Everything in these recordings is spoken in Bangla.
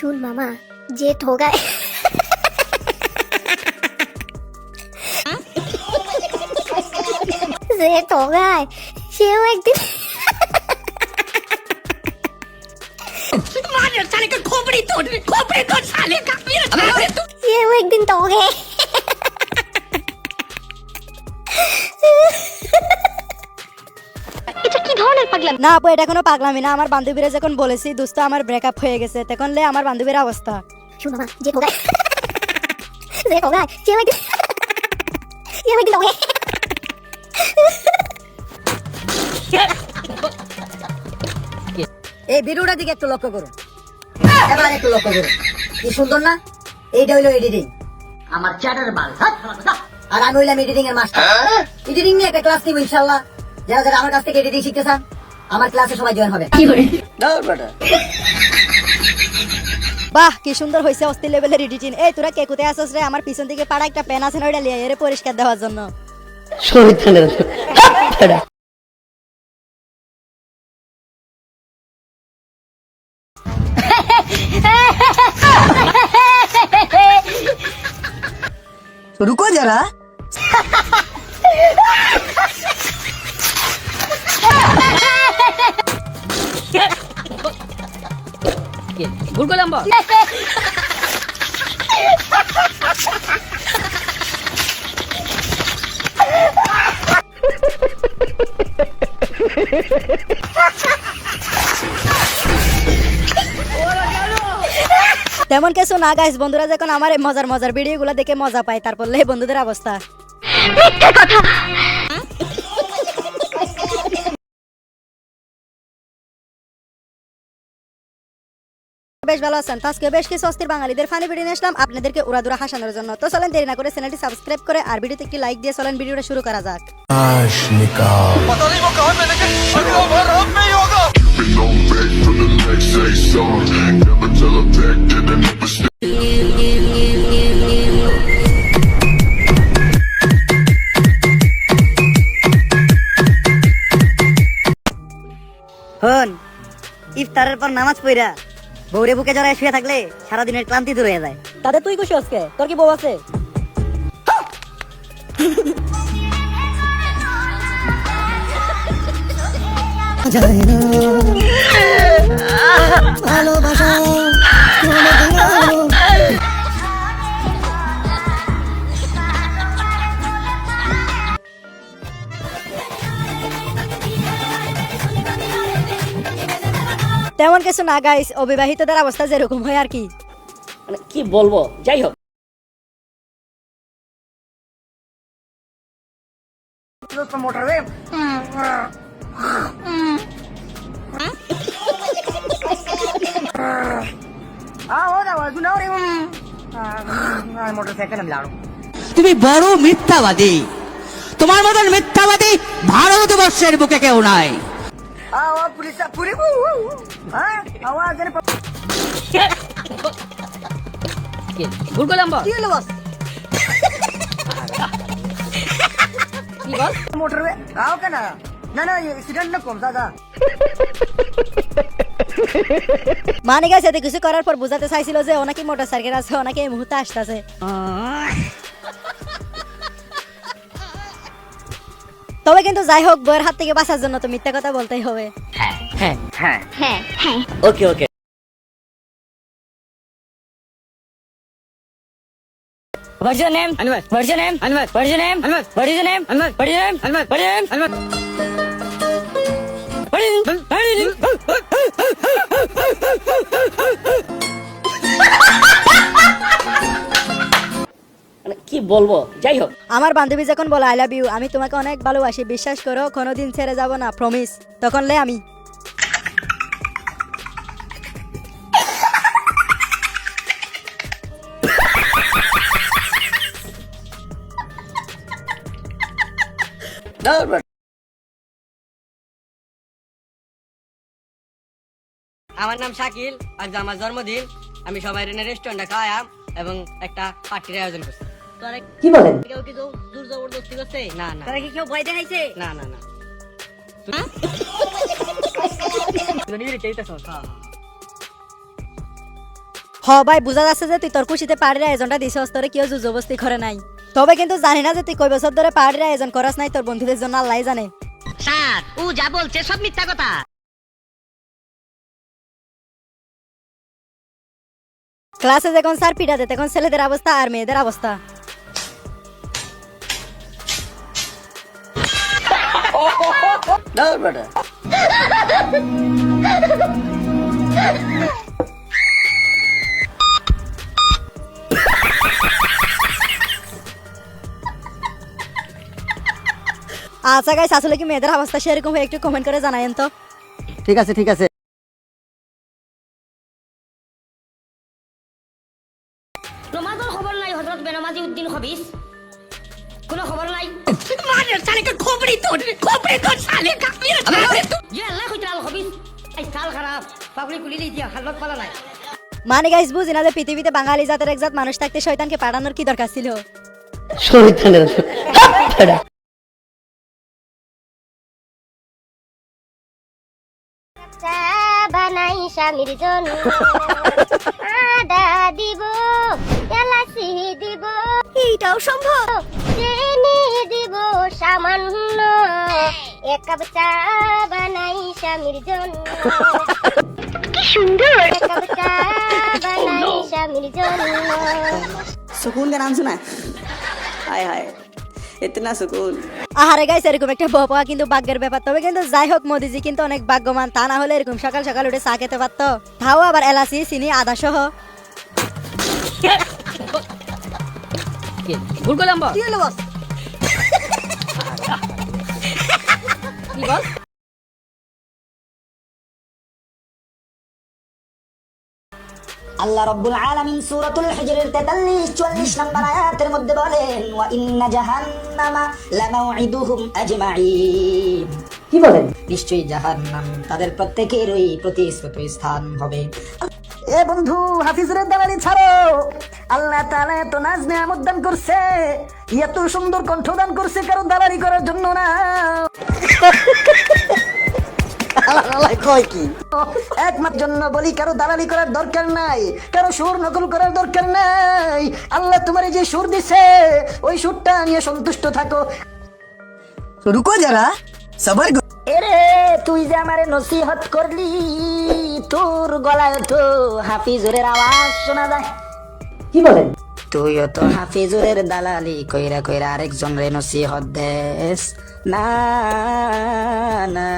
শুন মামা যে ঠোগায় যে ঠোগায় সেও একদিন मार साले का खोपड़ी तोड़ खोपड़ी तोड़ साले का मेरे साले तू সেও একদিন ঠগে এটা কি ধরনের পাগলাম? না আপু এটা কোনো পাগলামি না। আমার বান্ধবীরা যখন বলেছি দোস্ত আমার ব্রেকআপ হয়ে গেছে তখন লে আমার বান্ধবীর অবস্থা। শুন মামা যে যে একদিন ঠগে এই ভিডিওটার দিকে একটু লক্ষ্য করুন এবার একটু লক্ষ্য করুন কি সুন্দর না? এইটা হইল এডিটিং আমার চ্যাটার। আর আমি হইলাম এডিটিং এর মাস্টার এডিটিং নিয়ে একটা ক্লাস নিব ইনশাল্লাহ। যারা যারা আমার কাছ থেকে এডিটিং শিখতে চান আমার ক্লাসে সবাই জয়েন হবে। বাহ কি সুন্দর হয়েছে অস্থির লেভেলের এডিটিং এই তোরা কে কোথায় আসছ রে? আমার পিছন দিকে পাড়া একটা পেন আছে না ওইটা লিয়ে এর পরিষ্কার দেওয়ার জন্য। रुको ভুল করলাম তেমন কিছু না গাইস বন্ধুরা যখন আমার মজার মজার ভিডিওগুলো দেখে মজা পায় তারপর বন্ধুদের অবস্থা। কথা! বেশ ভালো আছেন। আজকে বেশ কিছু অস্থির বাঙালিদের ফানি ভিডিও নিয়ে আসলাম। আপনাদেরকে উড়াদুরা হাসানোর জন্য। তো চলেন দেরি না করে চ্যানেলটি সাবস্ক্রাইব করে আর ভিডিওতে একটি লাইক দিয়ে চলেন ভিডিওটা শুরু করা যাক। হন ইফতারের পর নামাজ পড়া। বৌরে বুকে জড়ায় শুয়ে থাকলে সারাদিনের ক্লান্তি দূর হয়ে যায়। তাতে তুই খুশি আজকে? তোর কি বউ আছে? তেমন কিছু না গাইস অবিবাহিতদের অবস্থা যেরকম হয় আর কি। মানে কি বলব? যাই হোক। তুমি বড় মিথ্যাবাদী। তোমার মতন মিথ্যাবাদী ভারতবর্ষের বুকে কেউ নাই। আওয়া পুলিশ পুরি হ্যাঁ আওয়াজ এর गुड़को लंबा কি হলো বস की बस মোটরওয়ে আও কেন না না অ্যাক্সিডেন্ট না কম দাদা মানে গেছে এতে কিছু করার পর বুঝাতে চাইছিল যে ও নাকি মোটর সাইকেল আছে ও নাকি এই মুহূর্তে আসতেছে তবে কিন্তু যাই হোক বইয়ের হাত থেকে বাঁচার জন্য তো মিথ্যা কথা বলতেই হবে হ্যাঁ হ্যাঁ হ্যাঁ হ্যাঁ হ্যাঁ ওকে ওকে What's your name? Anwar. What's your name? Anwar. What's your name? Anwar. What is your name? Anwar. What is your name? Anwar. What is your name? Anwar. What is your name? Anwar. মানে কি বলব? যাই হোক। আমার বান্ধবী যখন বলে আই লাভ ইউ আমি তোমাকে অনেক ভালোবাসি। বিশ্বাস করো কোনোদিন ছেড়ে যাব না প্রমিস তখন লে আমি। আমার নাম শাকিল আজ আমার জন্মদিন। আমি সবাই রেনে রেস্টুরেন্টে খাওয়াম এবং একটা পার্টির আয়োজন করছি। কি বলেন? কেউ কি জোর জোর জবরদস্তি করছে? না না। তারা কি কেউ ভয় দেখাইছে? না না না। তুই নিজে চাইতেছ? হ্যাঁ হ্যাঁ। ভাই বোঝা যাচ্ছে যে তুই তোর খুশিতে পার্টির আয়োজনটা দিছস তোরে কেউ জুজবস্তি করে নাই। তবে কিন্তু জানি না যে তুই কয় বছর ধরে পার্টির আয়োজন করাস নাই তোর বন্ধুদের জন্য আল্লাহ জানে। স্যার ও যা বলছে সব মিথ্যা কথা। ক্লাসে যখন স্যার পিটাতে তখন ছেলেদের অবস্থা আর মেয়েদের অবস্থা। দৌড় বেটা আচ্ছা গাইস আসলে কি মেয়েদের অবস্থা সেরকম হয়ে একটু কমেন্ট করে জানায়েন তো ঠিক আছে ঠিক আছে পাগলি কুলি দিয়া হালত পালা নাই। মানে গাইস বুঝি না যে পৃথিবীতে বাঙালি জাতের এক জাত মানুষ থাকতে শয়তানকে পাঠানোর কি দরকার ছিল চা বানাই স্বামীর জন্য আদা দিব এলাচি দিব। এইটাও সম্ভব? চিনি দিব সামান্য। এক কাপ চা বানাই স্বামীর জন্য সুকুন কা শোনা হায় হায় আহারে গাইস এরকম একটা বপা কিন্তু ভাগ্যের ব্যাপার। তবে কিন্তু যাই হোক মোদিজি কিন্তু অনেক ভাগ্যবান। তা না হলে এরকম সকাল সকাল উঠে চা খেতে পারতো। তাও আবার এলাচি চিনি আদা সহ কি হলো আল্লাহ রব্বুল আলামিন সূরাতুল হিজরের 43 44 নম্বর আয়াতের মধ্যে বলেন ওয়া ইন্না জাহান্নামা লামাউইদুহুম আজমাইন কি বলেন? নিশ্চয়ই জাহান্নাম তাদের প্রত্যেকেরই প্রতিশ্রুত স্থান হবে। এ বন্ধু হাফিজের ছাড়ো। আল্লাহ তাআলা এত নাজ নিয়ামত দান করছে এত সুন্দর কণ্ঠ দান করছে কারও দালালি করার জন্য না। কয় কি? একমাত্র জন্য বলি কারও দালালি করার দরকার নাই কারও সুর নকল করার দরকার নাই। আল্লাহ তোমার যে সুর দিছে ওই সুরটা নিয়ে সন্তুষ্ট থাকো। রুকো যারা সবার এরে তুই যে আমারে নসিহত করলি তোর গলায় তো হাফিজুরের আওয়াজ শোনা যায়। কি বলেন? তুইও তো হাফিজুরের দালালি কইরা কইরা আরেকজন রে নসিহত দেস না না।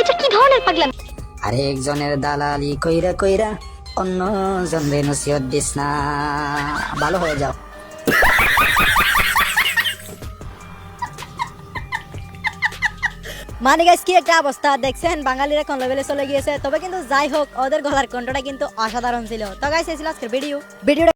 এটা কি ধরনের পাগলাম? আরেকজনের দালালি কইরা কইরা অন্য জনরে নসিহত দিস না। ভালো হয়ে যাও। মানে গাইস কি একটা অবস্থা দেখছেন? বাঙালিরা কোন লেভেলে চলে গিয়েছে। তবে কিন্তু যাই হোক ওদের গলার কণ্ঠটা কিন্তু অসাধারণ ছিল। তো গাইস এই ছিল আজকের ভিডিও ভিডিওটা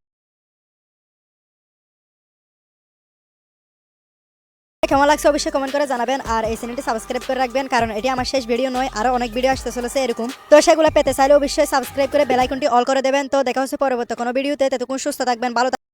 কেমন লাগছে অবশ্যই কমেন্ট করে জানাবেন আর এই চ্যানেলটি সাবস্ক্রাইব করে রাখবেন, কারণ এটি আমার শেষ ভিডিও নয়, আরও অনেক ভিডিও আসতে চলেছে এরকম তো সেগুলো পেতে চাইলে অবশ্যই সাবস্ক্রাইব করে বেলাইকনটি অল করে দেবেন তো দেখা হচ্ছে পরবর্তী কোনো ভিডিওতে ততক্ষণ সুস্থ থাকবেন, ভালো।